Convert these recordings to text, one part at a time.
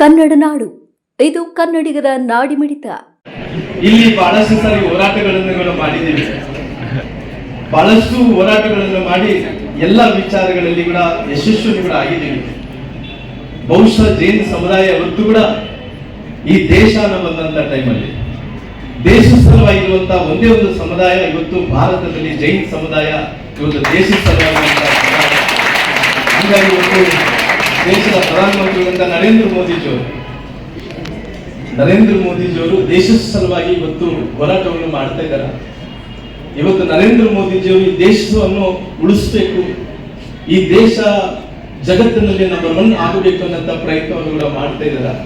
ಕನ್ನಡ ನಾಡು. ಇದು ಕನ್ನಡಿಗರ ನಾಡಿಮಿಡಿತ ಇಲ್ಲಿ ಬಹಳಷ್ಟು ಸಾರಿ ಹೋರಾಟಗಳನ್ನು ಮಾಡಿದ್ದೀವಿ. ಬಹಳಷ್ಟು ಹೋರಾಟಗಳನ್ನು ಮಾಡಿ ಎಲ್ಲ ವಿಚಾರಗಳಲ್ಲಿ ಕೂಡ ಯಶಸ್ಸು ಕೂಡ ಆಗಿದ್ದೀವಿ. ಬಹುಶಃ ಜೈನ ಸಮುದಾಯ ಹೊತ್ತು ಕೂಡ ಈ ದೇಶ ಬಂದಂತ ಟೈಮಲ್ಲಿ. ದೇಶ ಸ್ಥಳವಾಗಿರುವಂತಹ ಒಂದೇ ಒಂದು ಸಮುದಾಯ ಇವತ್ತು ಭಾರತದಲ್ಲಿ ಜೈನ್ ಸಮುದಾಯ, ಇವತ್ತು ದೇಶ ಸಲುವಾಗಿ ಹಂಗಾಗಿ ಇವತ್ತು ದೇಶದ ಪ್ರಧಾನಮಂತ್ರಿಗಳಂತ ನರೇಂದ್ರ ಮೋದಿಜಿಯವರು ನರೇಂದ್ರ ಮೋದಿಜಿಯವರು ದೇಶದ ಸಲುವಾಗಿ ಇವತ್ತು ಹೋರಾಟವನ್ನು ಮಾಡ್ತಾ ಇದ್ದಾರೆ. ಇವತ್ತು ನರೇಂದ್ರ ಮೋದಿಜಿಯವರು ಈ ದೇಶವನ್ನು ಉಳಿಸ್ಬೇಕು. ಈ ದೇಶ ಜಗತ್ತಿನಲ್ಲಿ ನಂಬರ್ ಒನ್ ಆಗಬೇಕು ಅನ್ನೋಂಥ ಪ್ರಯತ್ನವನ್ನು ಕೂಡ ಮಾಡ್ತಾ ಇದ್ದಾರೆ.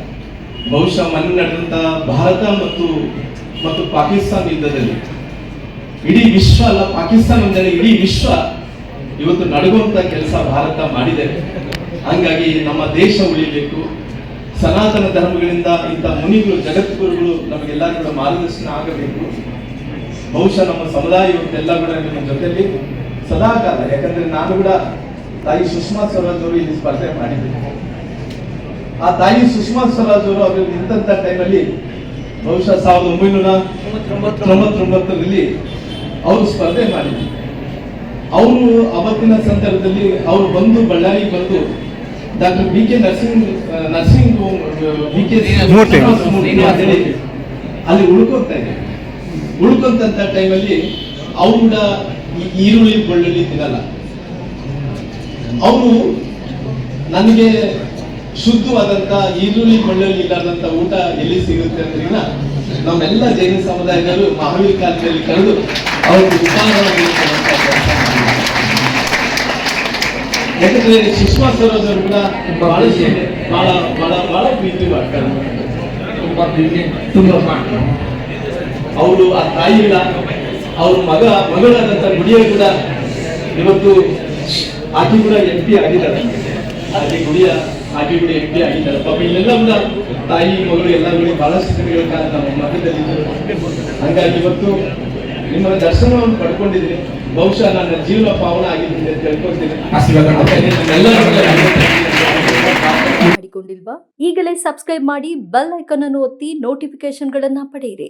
ಬಹುಶಃ ಮನೆ ನಡೆದಂತ ಭಾರತ ಮತ್ತು ಮತ್ತು ಪಾಕಿಸ್ತಾನ ಯುದ್ಧದಲ್ಲಿ. ಇಡೀ ವಿಶ್ವ ಅಲ್ಲ ಪಾಕಿಸ್ತಾನ ಒಂದಲ್ಲ ಇಡೀ ವಿಶ್ವ ಇವತ್ತು ನಡುಗುವಂತ ಕೆಲಸ ಭಾರತ ಮಾಡಿದೆ. ಹಂಗಾಗಿ ನಮ್ಮ ದೇಶ ಉಳಿಬೇಕು ಸನಾತನ ಧರ್ಮಗಳಿಂದ ಇಂಥ ಮುನಿಗಳು ಜಗತ್ಗುರುಗಳು ನಮಗೆಲ್ಲ ಕೂಡ ಮಾರ್ಗದರ್ಶನ ಆಗಬೇಕು. ಬಹುಶಃ ನಮ್ಮ ಸಮುದಾಯ ಇವತ್ತೆಲ್ಲ ಕೂಡ ನಿಮ್ಮ ಜೊತೆಯಲ್ಲಿ ಸದಾಕಾಲ. ಯಾಕಂದ್ರೆ ನಾನು ಕೂಡ ತಾಯಿ ಸುಷ್ಮಾ ಸ್ವರಾಜ್ ಅವರು ಇಲ್ಲಿ ಸ್ಪರ್ಧೆ ಮಾಡಿದ್ದೆ. ಆ ತಾಯಿ ಸುಷ್ಮಾ ಸ್ವರಾಜ್ ಅವರು ಅವರು ನಿಂತ ಟೈಮಲ್ಲಿ ಬಹುಶಃ ಸಾವಿರದ ಒಂಬೈನೂರ ತೊಂಬತ್ತೊಂಬತ್ತರಲ್ಲಿ ಅವರು ಸ್ಪರ್ಧೆ ಮಾಡಿದ್ರು. ಅವರು ಅವತ್ತಿನ ಸಂದರ್ಭದಲ್ಲಿ ಅವರು ಬಂದು ಬಳ್ಳಾರಿಗೆ ಬಂದು doctor B K nursing nursing B K. ಅಲ್ಲಿ ಉಳ್ಕೊಂತ ಇದೆ ಉಳ್ಕೊಂತ ಟೈಮಲ್ಲಿ ಅವ್ರು ಕೂಡ ಈರುಳ್ಳಿ ಬೆಳ್ಳುಳ್ಳಿ ತಿನ್ನಲ್ಲ ಅವರು ನನಗೆ ಶುದ್ಧವಾದಂತ ಈರುಳ್ಳಿ ಬೆಳ್ಳುಳ್ಳಿ ಇಲ್ಲದಂತ ಊಟ ಎಲ್ಲಿ ಸಿಗುತ್ತೆ ಅಂದ್ರಿಂದ ನಮ್ಮೆಲ್ಲ ಜೈನ ಸಮುದಾಯದವರು ಮಹಾವೀರ್ ಕಾಲದಲ್ಲಿ ಕರೆದು ಅವ್ರಿಗೆ ಉಪಹಾರ. ಯಾಕಂದ್ರೆ ಸುಷ್ಮಾ ಸ್ವರಾಜ್ ಅವರು ಕೂಡ ಬಹಳಷ್ಟು ಬಹಳ ಬಹಳ ಬಹಳ ಪ್ರೀತಿ ಮಾಡ್ತಾರೆ. ತುಂಬಾ ಪ್ರೀತಿ ತುಂಬಾ ಮಾಡ್ತಾರೆ. ಅವರು ಆ ತಾಯಿಗಳ ಅವ್ರ ಮಗ, ಮಗಳಾದಂತ ಗುಡಿಯ ಕೂಡ ಇವತ್ತು ಆಕೆ ಕೂಡ ಎಂ ಪಿ ಆಗಿದ್ದಾರೆ. ಆಕೆ ಗುಡಿಯ ಆಕೆ ಕೂಡ ಎಂ ಪಿ ಆಗಿದ್ದಾರೆ. ಪಾಪ ಇಲ್ಲೆಲ್ಲ ಕೂಡ ತಾಯಿ, ಮಗಳು ಎಲ್ಲ ಬಹಳಷ್ಟು ದಿನಗಳ ಕಾಲ ನಮ್ಮ ಮಗದಲ್ಲಿ ಇದ್ರು. ಹಂಗಾಗಿ ಇವತ್ತು ನಿಮ್ಮ ದರ್ಶನವನ್ನು ಪಡ್ಕೊಂಡಿದ್ದೀನಿ. ಬಹುಶಃ ನನ್ನ ಜೀವನ ಪಾವನ ಆಗಿದ್ದೀನಿ ಅಂತ ಮೇಲೆ ಮಾಡಿಕೊಂಡಿಲ್ವಾ? ಈಗಲೇ ಸಬ್ಸ್ಕ್ರೈಬ್ ಮಾಡಿ ಬೆಲ್ ಐಕಾನ್ ಅನ್ನು ಒತ್ತಿ ನೋಟಿಫಿಕೇಶನ್ಗಳನ್ನ ಪಡೆಯಿರಿ.